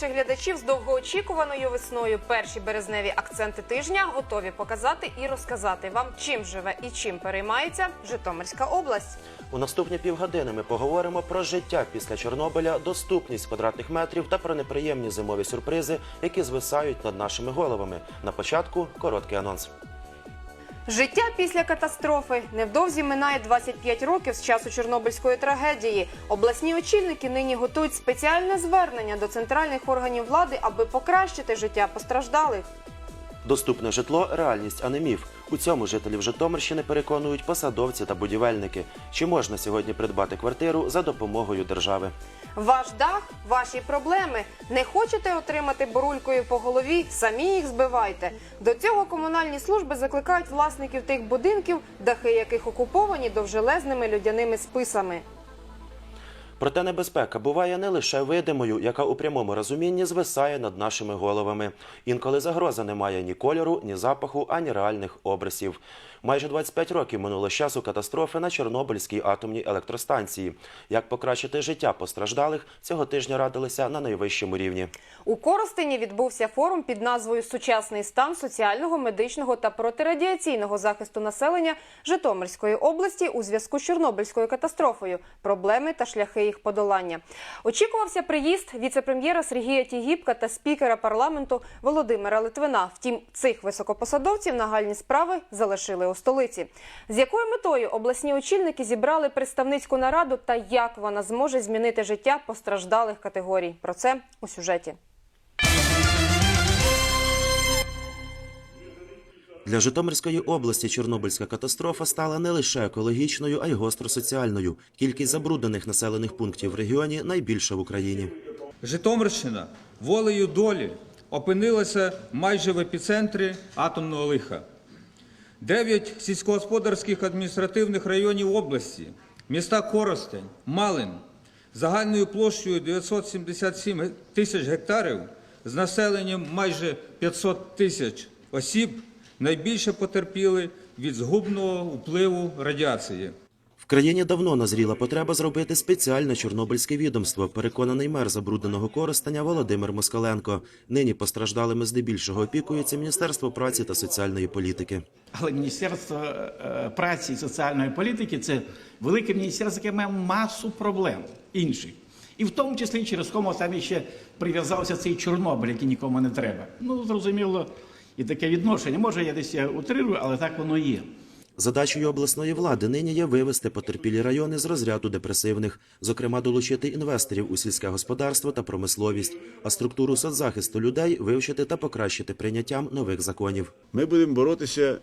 наших глядачів з довгоочікуваною весною. Перші березневі акценти тижня готові показати і розказати вам, чим живе і чим переймається Житомирська область. У наступні півгодини ми поговоримо про життя після Чорнобиля, доступність квадратних метрів та про неприємні зимові сюрпризи, які звисають над нашими головами. На початку короткий анонс. Життя після катастрофи невдовзі минає 25 років з часу Чорнобильської трагедії. Обласні очільники нині готують спеціальне звернення до центральних органів влади, аби покращити життя постраждалих. Доступне житло реальність, а не міф. У цьому жителів Житомирщини переконують посадовці та будівельники. Чи можна сьогодні придбати квартиру за допомогою держави? Ваш дах, ваші проблеми. Не хочете отримати бурулькою по голові? Самі їх збивайте. До цього комунальні служби закликають власників тих будинків, дахи яких окуповані довжелезними людяними списами. Проте небезпека буває не лише видимою, яка у прямому розумінні звисає над нашими головами. Інколи загроза не має ні кольору, ні запаху, ані реальних обрисів. Майже 25 років минуло з часу катастрофи на Чорнобильській атомній електростанції. Як покращити життя постраждалих, цього тижня радилися на найвищому рівні. У Коростені відбувся форум під назвою Сучасний стан соціального, медичного та протирадіаційного захисту населення Житомирської області у зв'язку з Чорнобильською катастрофою, проблеми та шляхи їх подолання. Очікувався приїзд віце-прем'єра Сергія Тігіпка та спікера парламенту Володимира Литвина. Втім, цих високопосадовців нагальні справи залишили у столиці. З якою метою обласні очільники зібрали представницьку нараду та як вона зможе змінити життя постраждалих категорій? Про це у сюжеті. Для Житомирської області Чорнобильська катастрофа стала не лише екологічною, а й гостро соціальною. Кількість забруднених населених пунктів в регіоні найбільша в Україні. Житомирщина волею долі опинилася майже в епіцентрі атомного лиха. Дев'ять сільськогосподарських адміністративних районів області, міста Коростень, Малин, загальною площею 977 тисяч гектарів з населенням майже 500 тисяч осіб найбільше потерпіли від згубного впливу радіації. Країні давно назріла потреба зробити спеціальне чорнобильське відомство. Переконаний мер забрудненого користання Володимир Москаленко. Нині постраждалими здебільшого опікується Міністерство праці та соціальної політики. Але Міністерство е, праці і соціальної політики це велике міністерство, яке має масу проблем інших. І в тому числі через кому там ще прив'язався цей Чорнобиль, який нікому не треба. Ну, зрозуміло, і таке відношення. Може, я десь утрирую, але так воно є. Задачею обласної влади нині є вивести потерпілі райони з розряду депресивних, зокрема долучити інвесторів у сільське господарство та промисловість, а структуру соцзахисту людей вивчити та покращити прийняттям нових законів. Ми будемо боротися,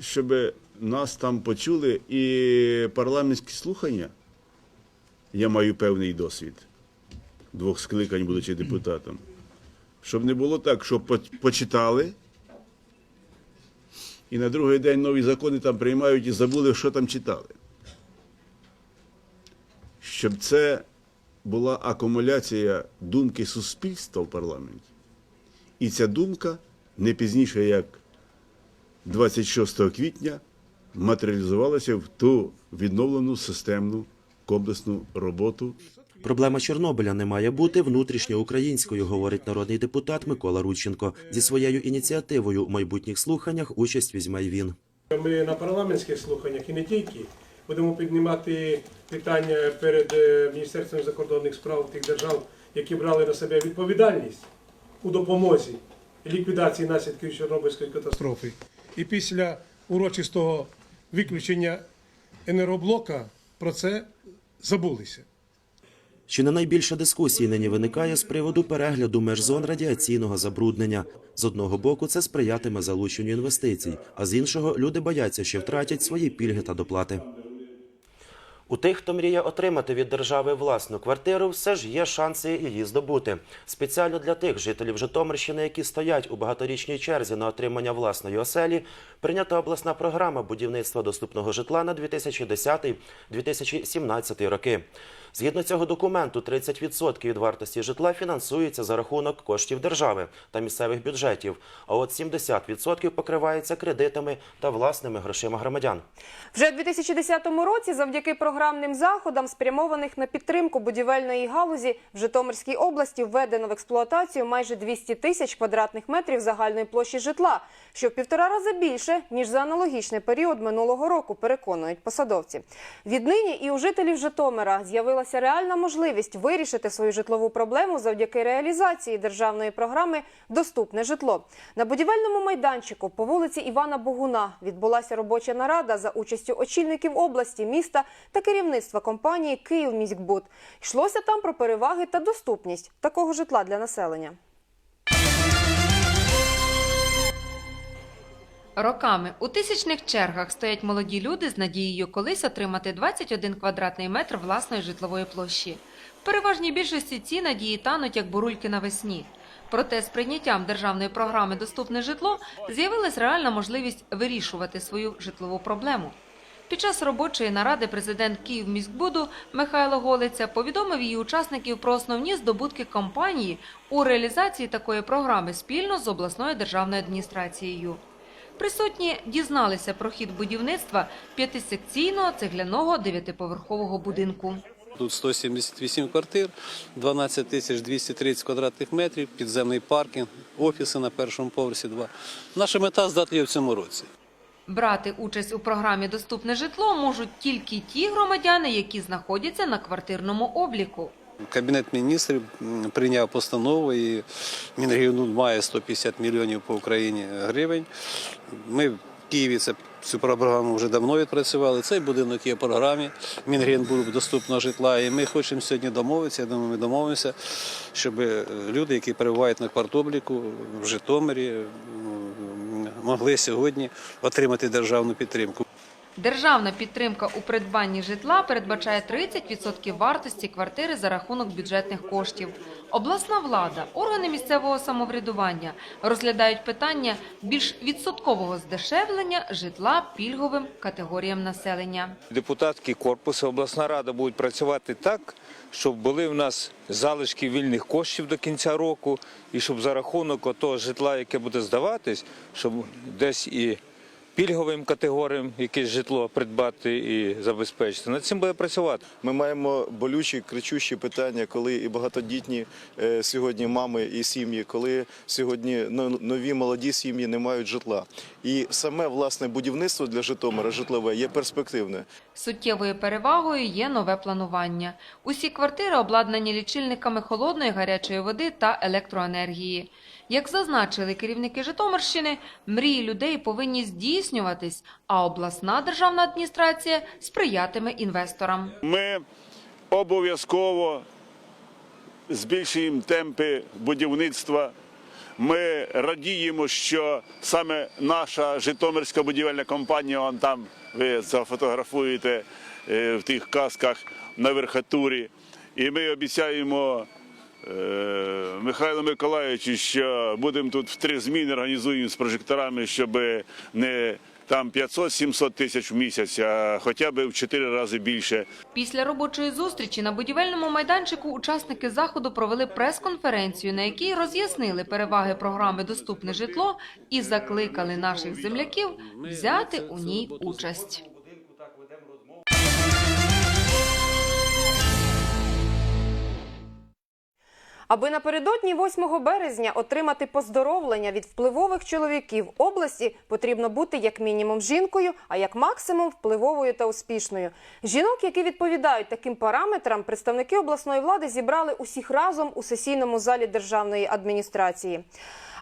щоб нас там почули, і парламентські слухання. Я маю певний досвід двох скликань, будучи депутатом. Щоб не було так, що почитали, і на другий день нові закони там приймають і забули, що там читали. Щоб це була акумуляція думки суспільства в парламенті. І ця думка не пізніше, як 26 квітня матеріалізувалася в ту відновлену системну комплексну роботу Проблема Чорнобиля не має бути внутрішньоукраїнською, говорить народний депутат Микола Рудченко. Зі своєю ініціативою у майбутніх слуханнях участь візьме й він. Ми на парламентських слуханнях і не тільки будемо піднімати питання перед е, Міністерством закордонних справ тих держав, які брали на себе відповідальність у допомозі ліквідації наслідків Чорнобильської катастрофи. І після урочистого виключення енергоблока про це забулися. Чи не найбільше дискусій нині виникає з приводу перегляду межзон радіаційного забруднення. З одного боку, це сприятиме залученню інвестицій, а з іншого люди бояться, що втратять свої пільги та доплати. У тих, хто мріє отримати від держави власну квартиру, все ж є шанси її здобути. Спеціально для тих жителів Житомирщини, які стоять у багаторічній черзі на отримання власної оселі, прийнята обласна програма будівництва доступного житла на 2010-2017 роки. Згідно цього документу, 30% від вартості житла фінансується за рахунок коштів держави та місцевих бюджетів, а от 70% покривається кредитами та власними грошима громадян. Вже у 2010 році, завдяки програмним заходам, спрямованих на підтримку будівельної галузі, в Житомирській області введено в експлуатацію майже 200 тисяч квадратних метрів загальної площі житла, що в півтора рази більше ніж за аналогічний період минулого року. Переконують посадовці. Віднині і у жителів Житомира з'явилася реальна можливість вирішити свою житлову проблему завдяки реалізації державної програми Доступне житло на будівельному майданчику по вулиці Івана Богуна відбулася робоча нарада за участю очільників області, міста та керівництва компанії «Київміськбуд». Йшлося там про переваги та доступність такого житла для населення. Роками у тисячних чергах стоять молоді люди з надією колись отримати 21 квадратний метр власної житлової площі. В переважній більшості ці надії тануть як бурульки навесні. Проте з прийняттям державної програми Доступне житло з'явилась реальна можливість вирішувати свою житлову проблему. Під час робочої наради президент Київміськбуду Михайло Голиця повідомив її учасників про основні здобутки компанії у реалізації такої програми спільно з обласною державною адміністрацією. Присутні дізналися про хід будівництва п'ятисекційного цегляного дев'ятиповерхового будинку. Тут 178 квартир, 12 тисяч 230 квадратних метрів, підземний паркінг, офіси на першому поверсі два. Наша мета здати її в цьому році. Брати участь у програмі Доступне житло можуть тільки ті громадяни, які знаходяться на квартирному обліку. Кабінет міністрів прийняв постанову і Мінрегіону має 150 мільйонів по Україні гривень. Ми в Києві це, цю програму вже давно відпрацювали. Цей будинок є в програмі Мінрегіонбуду доступного житла. І ми хочемо сьогодні домовитися. Я думаю, ми домовимося, щоб е, люди, які перебувають на квартобліку в Житомирі, могли сьогодні отримати державну підтримку. Державна підтримка у придбанні житла передбачає 30% вартості квартири за рахунок бюджетних коштів. Обласна влада, органи місцевого самоврядування розглядають питання більш відсоткового здешевлення житла пільговим категоріям населення. Депутатський корпус, обласна рада будуть працювати так, щоб були в нас залишки вільних коштів до кінця року, і щоб за рахунок того житла, яке буде здаватись, щоб десь і пільговим категоріям якесь житло придбати і забезпечити. Над цим буде працювати. Ми маємо болючі, кричущі питання, коли і багатодітні е, сьогодні мами і сім'ї, коли сьогодні нові молоді сім'ї не мають житла. І саме власне будівництво для Житомира житлове є перспективне. Суттєвою перевагою є нове планування. Усі квартири обладнані лічильниками холодної гарячої води та електроенергії. Як зазначили керівники Житомирщини, мрії людей повинні здійснюватись, а обласна державна адміністрація сприятиме інвесторам. Ми обов'язково збільшуємо темпи будівництва. Ми радіємо, що саме наша Житомирська будівельна компанія, он там ви зафотографуєте е, в тих касках на верхатурі. І ми обіцяємо е, Михайлу Миколаївичу, що будемо тут в три зміни організуємо з прожекторами, щоб не там 500-700 тисяч в місяць, а хоча б в чотири рази більше. Після робочої зустрічі на будівельному майданчику учасники заходу провели прес-конференцію, на якій роз'яснили переваги програми Доступне житло і закликали наших земляків взяти у ній участь. Аби напередодні 8 березня отримати поздоровлення від впливових чоловіків області, потрібно бути як мінімум жінкою, а як максимум впливовою та успішною. Жінок, які відповідають таким параметрам, представники обласної влади зібрали усіх разом у сесійному залі державної адміністрації.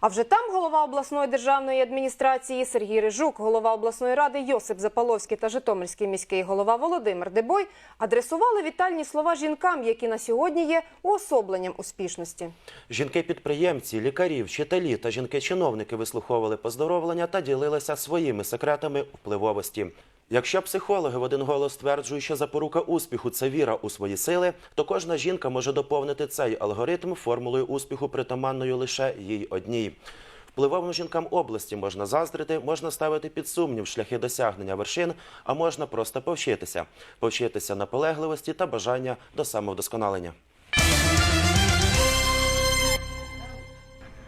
А вже там голова обласної державної адміністрації Сергій Рижук, голова обласної ради Йосип Запаловський та Житомирський міський голова Володимир Дебой адресували вітальні слова жінкам, які на сьогодні є уособленням успішності. Жінки-підприємці, лікарі, вчителі та жінки-чиновники вислуховували поздоровлення та ділилися своїми секретами впливовості. Якщо психологи в один голос стверджують, що запорука успіху це віра у свої сили, то кожна жінка може доповнити цей алгоритм формулою успіху, притаманною лише їй одній. Впливовим жінкам області можна заздрити, можна ставити під сумнів шляхи досягнення вершин, а можна просто повчитися, повчитися наполегливості та бажання до самовдосконалення.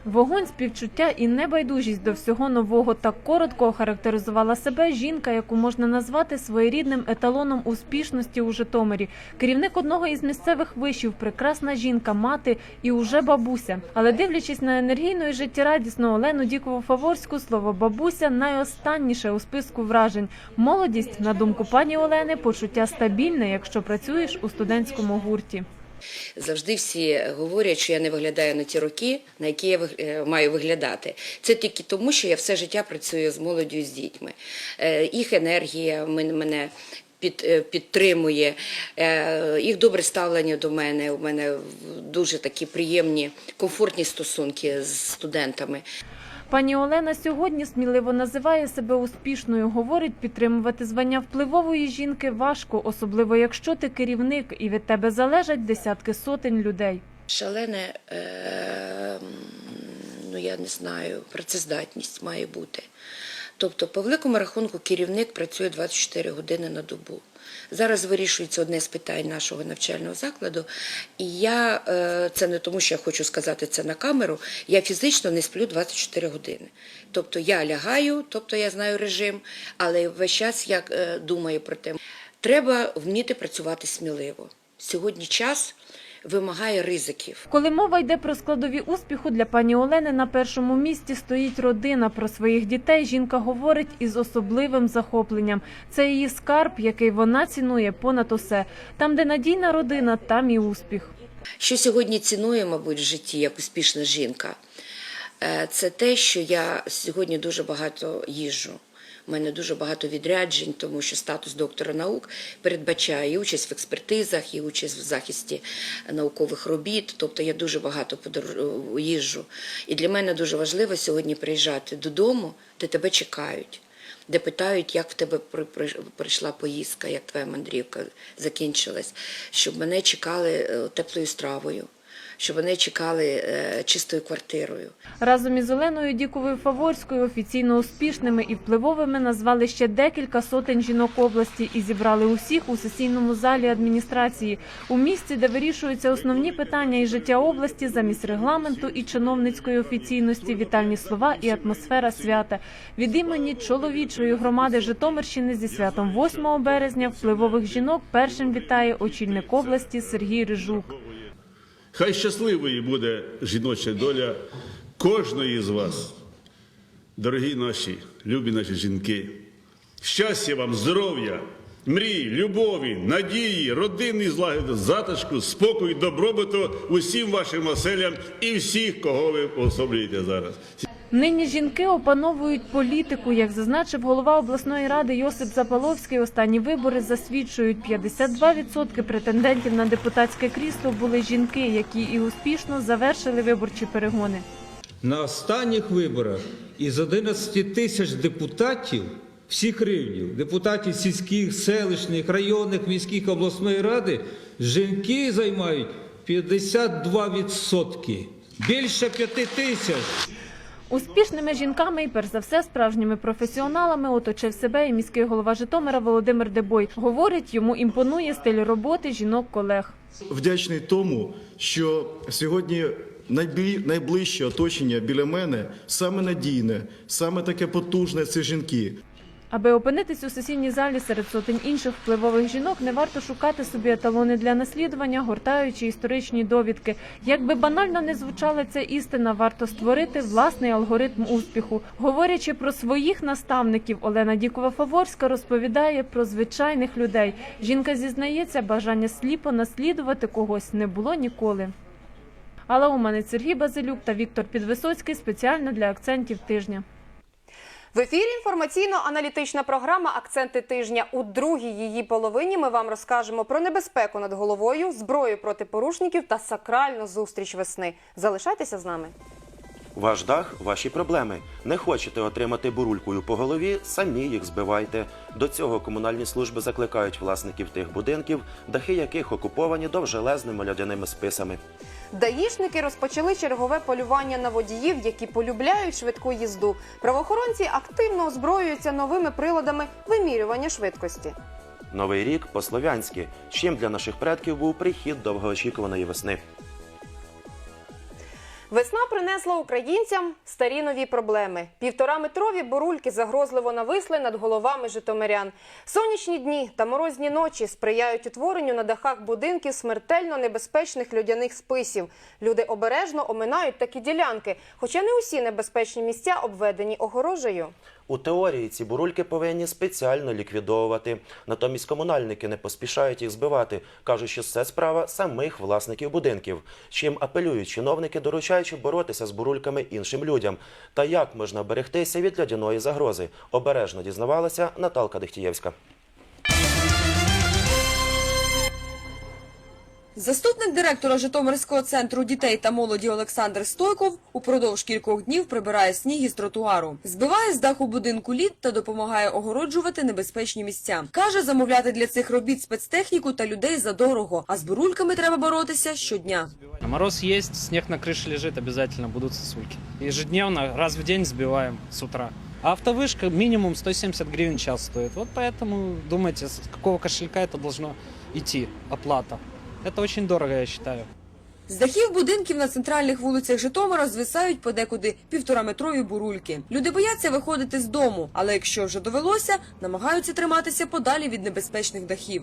Вогонь, співчуття і небайдужість до всього нового так коротко охарактеризувала себе жінка, яку можна назвати своєрідним еталоном успішності у Житомирі. Керівник одного із місцевих вишів, прекрасна жінка, мати і уже бабуся. Але дивлячись на енергійну і життєрадісну Олену Дікову Фаворську, слово бабуся найостанніше у списку вражень. Молодість, на думку пані Олени, почуття стабільне, якщо працюєш у студентському гурті. Завжди всі говорять, що я не виглядаю на ті роки, на які я е, маю виглядати. Це тільки тому, що я все життя працюю з молоддю з дітьми. Е, Їх енергія мене під, е, підтримує, їх добре ставлення до мене. У мене дуже такі приємні, комфортні стосунки з студентами. Пані Олена сьогодні сміливо називає себе успішною. Говорить, підтримувати звання впливової жінки важко, особливо якщо ти керівник і від тебе залежать десятки сотень людей. Шалене, е, ну я не знаю, працездатність має бути. Тобто, по великому рахунку, керівник працює 24 години на добу. Зараз вирішується одне з питань нашого навчального закладу, і я е, це не тому, що я хочу сказати це на камеру. Я фізично не сплю 24 години. Тобто я лягаю, тобто я знаю режим, але весь час я е, думаю про те, треба вміти працювати сміливо. Сьогодні час вимагає ризиків. Коли мова йде про складові успіху для пані Олени, на першому місці стоїть родина. Про своїх дітей жінка говорить із особливим захопленням. Це її скарб, який вона цінує понад усе. Там, де надійна родина, там і успіх. Що сьогодні цінує, мабуть, в житті як успішна жінка, е, це те, що я сьогодні дуже багато їжджу. У мене дуже багато відряджень, тому що статус доктора наук передбачає і участь в експертизах, і участь в захисті наукових робіт. Тобто я дуже багато їжджу. І для мене дуже важливо сьогодні приїжджати додому, де тебе чекають, де питають, як в тебе при- при- пройшла поїздка, як твоя мандрівка закінчилась, щоб мене чекали е, теплою стравою, щоб мене чекали е, чистою квартирою. Разом із Оленою Діковою Фаворською офіційно успішними і впливовими назвали ще декілька сотень жінок області і зібрали усіх у сесійному залі адміністрації у місці, де вирішуються основні питання і життя області замість регламенту і чиновницької офіційності, вітальні слова і атмосфера свята. Від імені чоловічої громади Житомирщини зі святом 8 березня впливових жінок першим вітає очільник області Сергій Рижук. Хай щасливою буде жіноча доля кожної з вас. Дорогі наші, любі наші жінки. Щастя вам, здоров'я, мрій, любові, надії, родинної злагоди, затишку, спокою, добробуту усім вашим оселям і всіх, кого ви особлюєте зараз. Нині жінки опановують політику. Як зазначив голова обласної ради Йосип Запаловський, останні вибори засвідчують 52% претендентів на депутатське крісло були жінки, які і успішно завершили виборчі перегони. На останніх виборах із 11 тисяч депутатів всіх рівнів, депутатів сільських, селищних, районних, міських обласної ради, жінки займають 52%. Більше 5 тисяч. Успішними жінками і перш за все справжніми професіоналами оточив себе і міський голова Житомира Володимир Дебой. Говорить, йому імпонує стиль роботи жінок-колег. вдячний тому, що сьогодні найближче оточення біля мене саме надійне, саме таке потужне це жінки. Аби опинитись у сесійній залі серед сотень інших впливових жінок, не варто шукати собі еталони для наслідування, гортаючи історичні довідки. Якби банально не звучала ця істина, варто створити власний алгоритм успіху. Говорячи про своїх наставників, Олена Дікова-Фаворська розповідає про звичайних людей. Жінка зізнається, бажання сліпо наслідувати когось не було ніколи. Алла Уманець, Сергій Базилюк та Віктор Підвисоцький спеціально для акцентів тижня. В ефірі інформаційно-аналітична програма Акценти тижня. У другій її половині ми вам розкажемо про небезпеку над головою, зброю проти порушників та сакральну зустріч весни. Залишайтеся з нами. Ваш дах ваші проблеми. Не хочете отримати бурулькою по голові, самі їх збивайте. До цього комунальні служби закликають власників тих будинків, дахи яких окуповані довжелезними льодяними списами. Даїшники розпочали чергове полювання на водіїв, які полюбляють швидку їзду. Правоохоронці активно озброюються новими приладами вимірювання швидкості. Новий рік по-слов'янськи, чим для наших предків був прихід довгоочікуваної весни. Весна принесла українцям старі нові проблеми. Півтораметрові бурульки загрозливо нависли над головами житомирян. Сонячні дні та морозні ночі сприяють утворенню на дахах будинків смертельно небезпечних людяних списів. Люди обережно оминають такі ділянки, хоча не усі небезпечні місця обведені огорожею. У теорії ці бурульки повинні спеціально ліквідовувати. Натомість комунальники не поспішають їх збивати, кажуть, що це справа самих власників будинків. Чим апелюють чиновники, доручаючи боротися з бурульками іншим людям. Та як можна берегтися від льодяної загрози? Обережно дізнавалася Наталка Дехтієвська. Заступник директора Житомирського центру дітей та молоді Олександр Стойков упродовж кількох днів прибирає сніг із тротуару, збиває з даху будинку лід та допомагає огороджувати небезпечні місця. Каже, замовляти для цих робіт спецтехніку та людей задорого, а з бурульками треба боротися щодня. Мороз есть, снег на крыше лежит, обязательно будут сосульки. Ежедневно, раз в день сбиваем с утра. А автовышка минимум 170 гривен в час стоит. Вот поэтому думайте, с какого кошелька это должно идти, оплата. Это очень дорого, я считаю. З дахів будинків на центральних вулицях Житомира звисають подекуди півтораметрові бурульки. Люди бояться виходити з дому, але якщо вже довелося, намагаються триматися подалі від небезпечних дахів.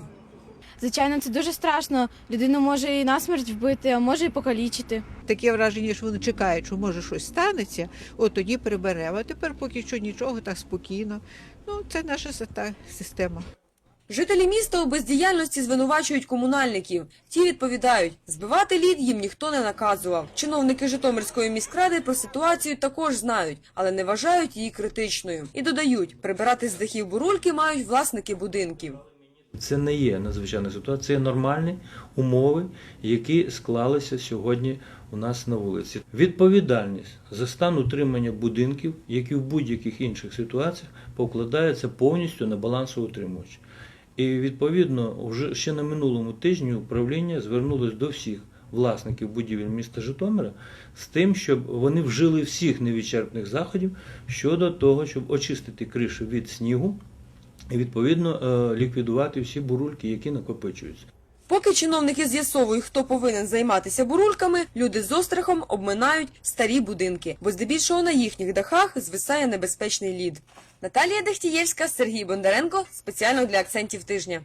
Звичайно, це дуже страшно. Людину може і насмерть вбити, а може і покалічити. Таке враження, що вони чекають, що може щось станеться, от тоді приберемо. А тепер поки що нічого, так спокійно. Ну, це наша система. Жителі міста у бездіяльності звинувачують комунальників. Ті відповідають, збивати лід їм ніхто не наказував. Чиновники Житомирської міськради про ситуацію також знають, але не вважають її критичною. І додають, прибирати з дахів бурульки мають власники будинків. Це не є надзвичайна ситуація, це нормальні умови, які склалися сьогодні у нас на вулиці. Відповідальність за стан утримання будинків, як і в будь-яких інших ситуаціях, покладається повністю на балансоутримувач. І відповідно, вже ще на минулому тижні управління звернулось до всіх власників будівель міста Житомира з тим, щоб вони вжили всіх невідчерпних заходів щодо того, щоб очистити кришу від снігу і відповідно е, ліквідувати всі бурульки, які накопичуються. Поки чиновники з'ясовують, хто повинен займатися бурульками, люди з острахом обминають старі будинки, бо здебільшого на їхніх дахах звисає небезпечний лід. Наталія Дехтієвська, Сергій Бондаренко. Спеціально для акцентів тижня.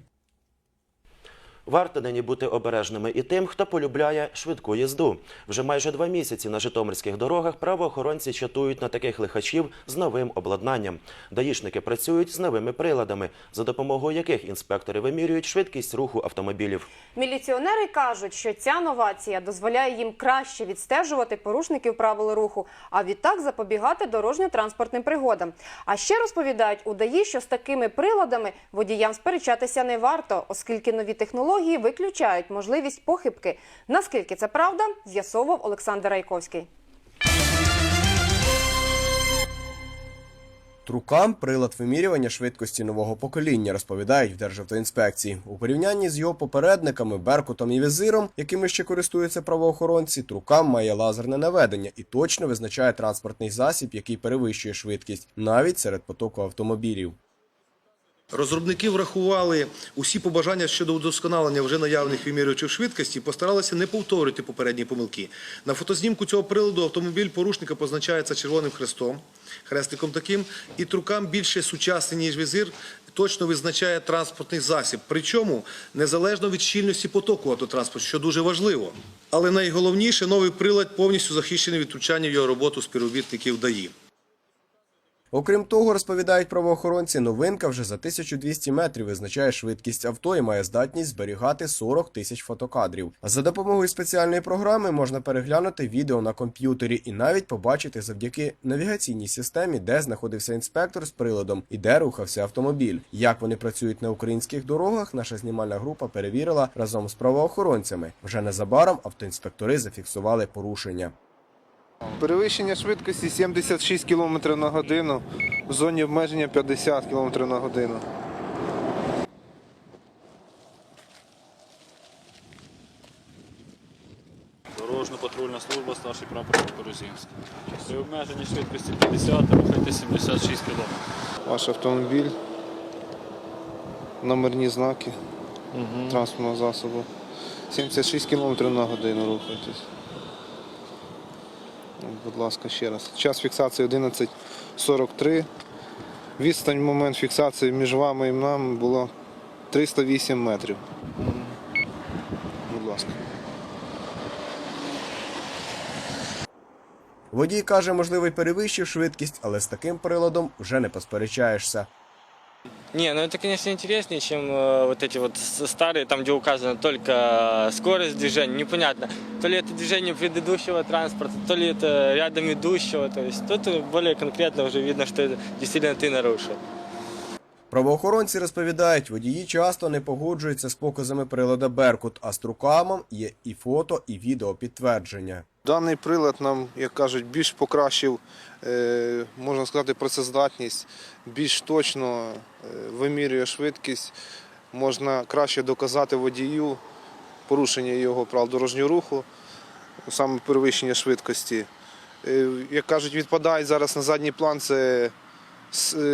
Варто нині бути обережними і тим, хто полюбляє швидку їзду. Вже майже два місяці на житомирських дорогах правоохоронці чатують на таких лихачів з новим обладнанням. Даїшники працюють з новими приладами, за допомогою яких інспектори вимірюють швидкість руху автомобілів. Міліціонери кажуть, що ця новація дозволяє їм краще відстежувати порушників правил руху, а відтак запобігати дорожньо-транспортним пригодам. А ще розповідають у ДАІ, що з такими приладами водіям сперечатися не варто, оскільки нові технології виключають можливість похибки. Наскільки це правда, з'ясовував Олександр Райковський. Трукам прилад вимірювання швидкості нового покоління, розповідають в Державтоінспекції. У порівнянні з його попередниками Беркутом і візиром, якими ще користуються правоохоронці, трукам має лазерне наведення і точно визначає транспортний засіб, який перевищує швидкість, навіть серед потоку автомобілів. Розробники врахували усі побажання щодо удосконалення вже наявних вимірювачів швидкості постаралися не повторити попередні помилки. На фотознімку цього приладу автомобіль порушника позначається червоним хрестом, хрестиком таким, і трукам більше сучасний, ніж візир, точно визначає транспортний засіб. Причому незалежно від щільності потоку автотранспорту, що дуже важливо. Але найголовніше, новий прилад повністю захищений від втручання в його роботу співробітників ДАІ. Окрім того, розповідають правоохоронці, новинка вже за 1200 метрів визначає швидкість авто і має здатність зберігати 40 тисяч фотокадрів. А за допомогою спеціальної програми можна переглянути відео на комп'ютері і навіть побачити завдяки навігаційній системі, де знаходився інспектор з приладом і де рухався автомобіль. Як вони працюють на українських дорогах, наша знімальна група перевірила разом з правоохоронцями. Вже незабаром автоінспектори зафіксували порушення. Перевищення швидкості 76 км на годину, в зоні обмеження 50 км на годину. Дорожньо-патрульна служба, старший прапор Корозінський. При обмеженні швидкості 50 рухайте 76 км. Ваш автомобіль, номерні знаки транспортного засобу. 76 км на годину рухайтесь. Будь ласка, ще раз. Час фіксації 11.43. Відстань в момент фіксації між вами і нами було 308 метрів. Будь ласка. Водій каже, можливо, й перевищив швидкість, але з таким приладом вже не посперечаєшся. Не, ну это, конечно, интереснее, чем э, вот эти вот с- старые, там, где указана только э, скорость движения. Непонятно, то ли это движение предыдущего транспорта, то ли это рядом идущего. То есть тут э, более конкретно уже видно, что это действительно ты нарушил. Правоохоронці розповідають, водії часто не погоджуються з показами прилада Беркут, а з трукамом є і фото, і відео підтвердження. Даний прилад нам, як кажуть, більш покращив, е, можна сказати, працездатність, більш точно е, вимірює швидкість, можна краще доказати водію порушення його правил дорожнього руху, саме перевищення швидкості. Е, Як кажуть, відпадають зараз на задній план це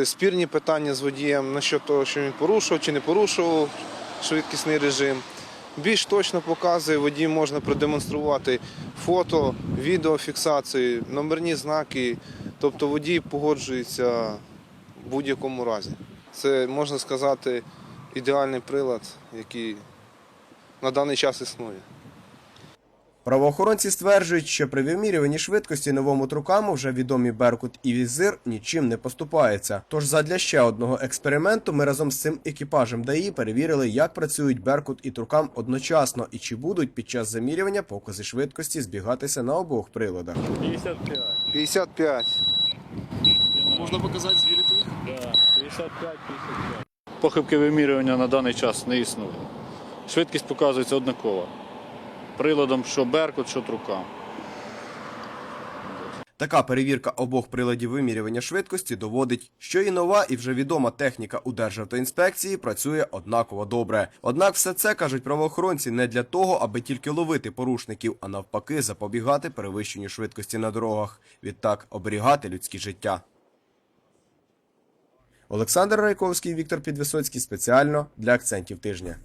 спірні питання з водієм насчет того, що він порушував чи не порушував швидкісний режим. Більш точно показує, водій можна продемонструвати фото, відеофіксації, номерні знаки. Тобто водій погоджується в будь-якому разі. Це можна сказати ідеальний прилад, який на даний час існує. Правоохоронці стверджують, що при вимірюванні швидкості новому трукаму вже відомі Беркут і Візир нічим не поступаються. Тож задля ще одного експерименту ми разом з цим екіпажем ДАІ перевірили, як працюють Беркут і Трукам одночасно і чи будуть під час замірювання покази швидкості збігатися на обох приладах. 55. 55. Можна показати, звірити їх? Так, 55, 55. Похибки вимірювання на даний час не існує. Швидкість показується однакова. Приладом що Беркут, що Трукам. Така перевірка обох приладів вимірювання швидкості доводить, що і нова, і вже відома техніка у Державтоінспекції працює однаково добре. Однак все це кажуть правоохоронці не для того, аби тільки ловити порушників, а навпаки, запобігати перевищенню швидкості на дорогах. Відтак оберігати людські життя. Олександр Райковський, Віктор Підвисоцький спеціально для акцентів тижня.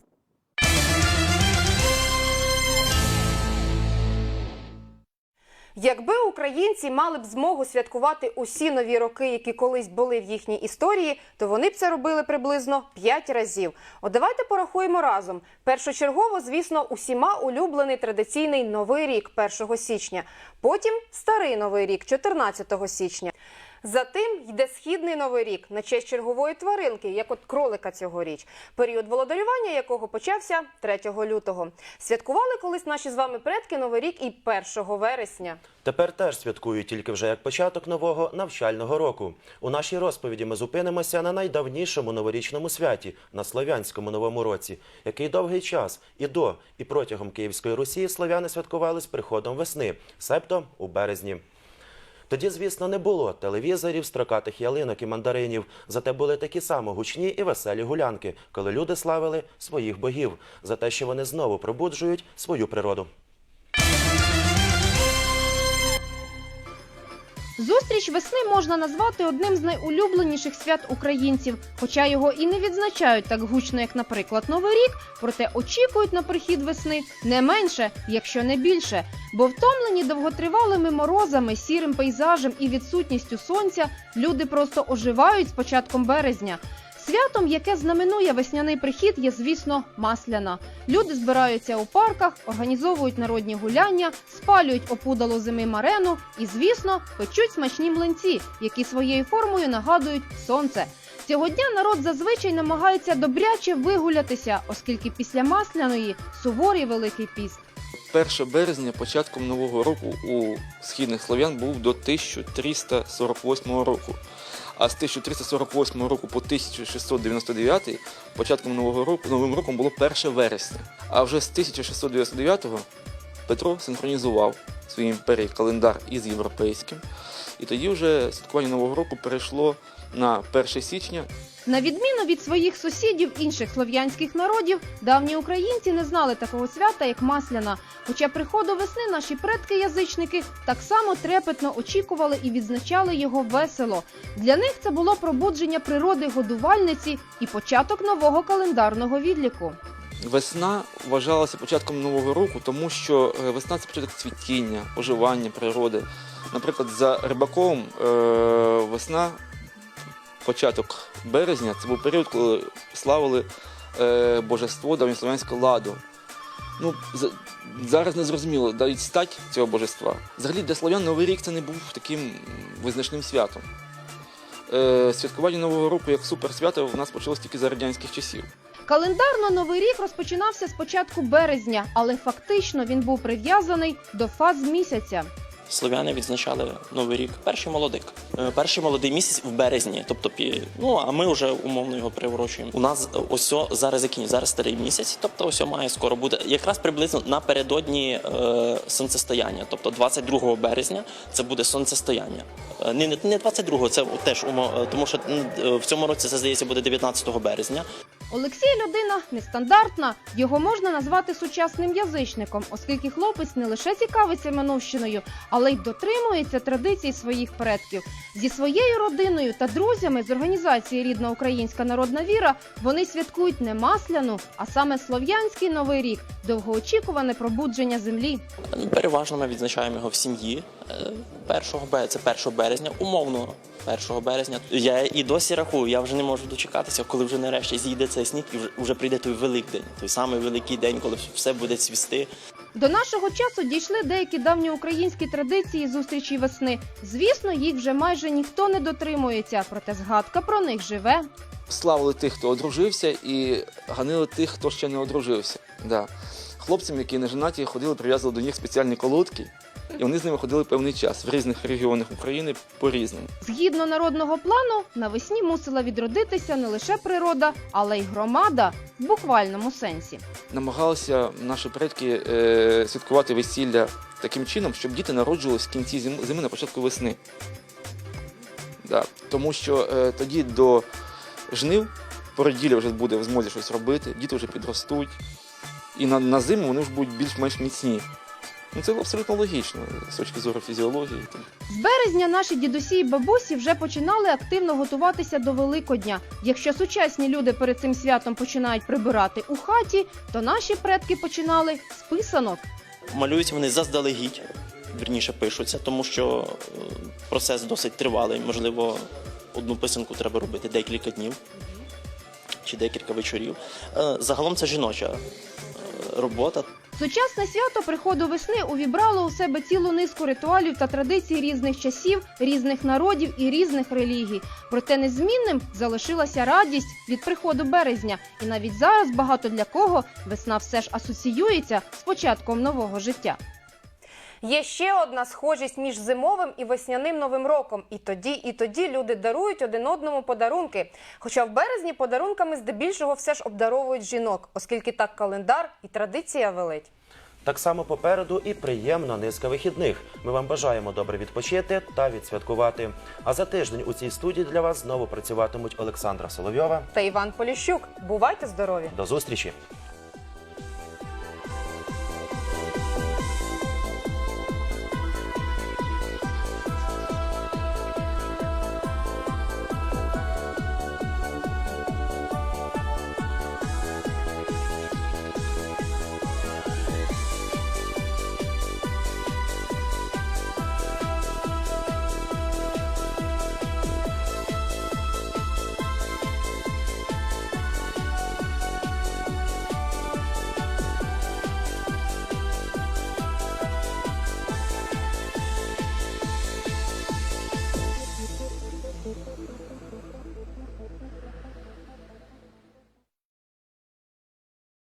Якби українці мали б змогу святкувати усі нові роки, які колись були в їхній історії, то вони б це робили приблизно 5 разів. От давайте порахуємо разом. Першочергово, звісно, усіма улюблений традиційний новий рік 1 січня. Потім старий новий рік 14 січня. Затим йде східний новий рік на честь чергової тваринки, як от кролика цьогоріч, період володарювання якого почався 3 лютого. Святкували колись наші з вами предки новий рік і 1 вересня. Тепер теж святкують тільки вже як початок нового навчального року. У нашій розповіді ми зупинимося на найдавнішому новорічному святі на Слов'янському новому році, який довгий час і до, і протягом Київської Русі слов'яни святкували з приходом весни, себто у березні. Тоді, звісно, не було телевізорів, строкатих ялинок і мандаринів, зате були такі само гучні і веселі гулянки, коли люди славили своїх богів за те, що вони знову пробуджують свою природу. Зустріч весни можна назвати одним з найулюбленіших свят українців, хоча його і не відзначають так гучно, як, наприклад, Новий рік, проте очікують на прихід весни не менше, якщо не більше. Бо втомлені довготривалими морозами, сірим пейзажем і відсутністю сонця, люди просто оживають з початком березня. Святом, яке знаменує весняний прихід, є, звісно, масляна. Люди збираються у парках, організовують народні гуляння, спалюють опудало зими марену і, звісно, печуть смачні млинці, які своєю формою нагадують сонце. Цього дня народ зазвичай намагається добряче вигулятися, оскільки після масляної суворий великий піст. 1 березня початком нового року у східних слов'ян був до 1348 року. А з 1348 року по 1699 початком нового року новим роком було 1 вересня. А вже з 1699 Петро синхронізував в своїй імперії календар із європейським. І тоді вже святкування Нового року перейшло на 1 січня На відміну від своїх сусідів інших слов'янських народів, давні українці не знали такого свята, як Масляна. Хоча приходу весни наші предки-язичники так само трепетно очікували і відзначали його весело. Для них це було пробудження природи годувальниці і початок нового календарного відліку. Весна вважалася початком нового року, тому що е, весна це початок цвітіння, оживання природи. Наприклад, за рибаком е, весна, початок березня, це був період, коли славили е, божество давньослов'янське ладу. Ну, за- зараз не зрозуміло, навіть стать цього божества. Взагалі для слов'ян Новий рік це не був таким визначним святом. Е, святкування Нового року як суперсвято в нас почалось тільки за радянських часів. Календарно новий рік розпочинався з початку березня, але фактично він був прив'язаний до фаз місяця. Слов'яни відзначали новий рік. Перший молодик. Е, Перший молодий місяць в березні. Тобто, ну а ми вже умовно його приурочуємо. У нас е, ось зараз який? зараз старий місяць, тобто ось має скоро буде якраз приблизно напередодні е, сонцестояння. Тобто 22 березня це буде сонцестояння. Е, Не, не, не 22-го, це теж тому що в цьому році це здається буде 19 березня. Олексій людина нестандартна. Його можна назвати сучасним язичником, оскільки хлопець не лише цікавиться минувщиною, але й дотримується традицій своїх предків. Зі своєю родиною та друзями з організації Рідна Українська народна віра вони святкують не масляну, а саме слов'янський новий рік, довгоочікуване пробудження землі. Переважно ми відзначаємо його в сім'ї е, 1 це 1 березня, умовно 1 березня. Я і досі рахую, я вже не можу дочекатися, коли вже нарешті зійде цей сніг і вже- вже прийде той Великдень, той самий великий день, коли все буде цвісти. До нашого часу дійшли деякі давньоукраїнські традиції зустрічі весни. Звісно, їх вже майже ніхто не дотримується, проте згадка про них живе. славили тих, хто одружився, і ганили тих, хто ще не одружився. Да. Хлопцям, які не женаті, ходили, прив'язували до них спеціальні колодки, і вони з ними ходили певний час в різних регіонах України по-різному. Згідно народного плану, навесні мусила відродитися не лише природа, але й громада в буквальному сенсі. Намагалися наші предки е, святкувати весілля таким чином, щоб діти народжувалися в кінці зим- зими на початку весни. Да. Тому що е, тоді до жнив породілля вже буде в змозі щось робити, діти вже підростуть, і на, на зиму вони вже будуть більш-менш міцні. Ну, це абсолютно логічно з точки зору фізіології. З березня наші дідусі і бабусі вже починали активно готуватися до Великодня. Якщо сучасні люди перед цим святом починають прибирати у хаті, то наші предки починали з писанок. Малюються вони заздалегідь, вірніше пишуться, тому що е, процес досить тривалий. Можливо, одну писанку треба робити декілька днів чи декілька вечорів. Е, Загалом це жіноча робота. Сучасне свято приходу весни увібрало у себе цілу низку ритуалів та традицій різних часів, різних народів і різних релігій. Проте незмінним залишилася радість від приходу березня, і навіть зараз багато для кого весна все ж асоціюється з початком нового життя. Є ще одна схожість між зимовим і весняним новим роком. І тоді, і тоді люди дарують один одному подарунки. Хоча в березні подарунками здебільшого все ж обдаровують жінок, оскільки так календар і традиція велить. Так само попереду і приємна низка вихідних. Ми вам бажаємо добре відпочити та відсвяткувати. А за тиждень у цій студії для вас знову працюватимуть Олександра Соловйова. Та Іван Поліщук. Бувайте здорові! До зустрічі!